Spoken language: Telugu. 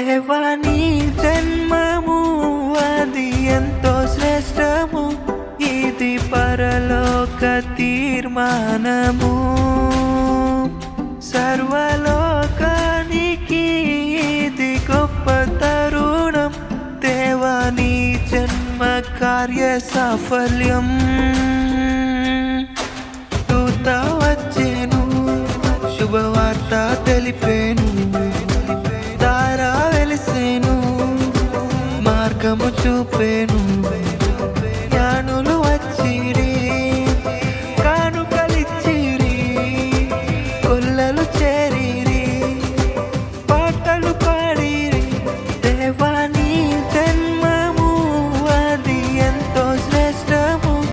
దేవాని జన్మము అది ఎంతో శ్రేష్టము. ఇది పరలోక తీర్మానము. సర్వలోకానికి ఇది గొప్ప తరుణం. దేవాని జన్మ కార్య సాఫల్యం. దూత వచ్చేను శుభవార్త తెలిపేను. మార్గము చూపేను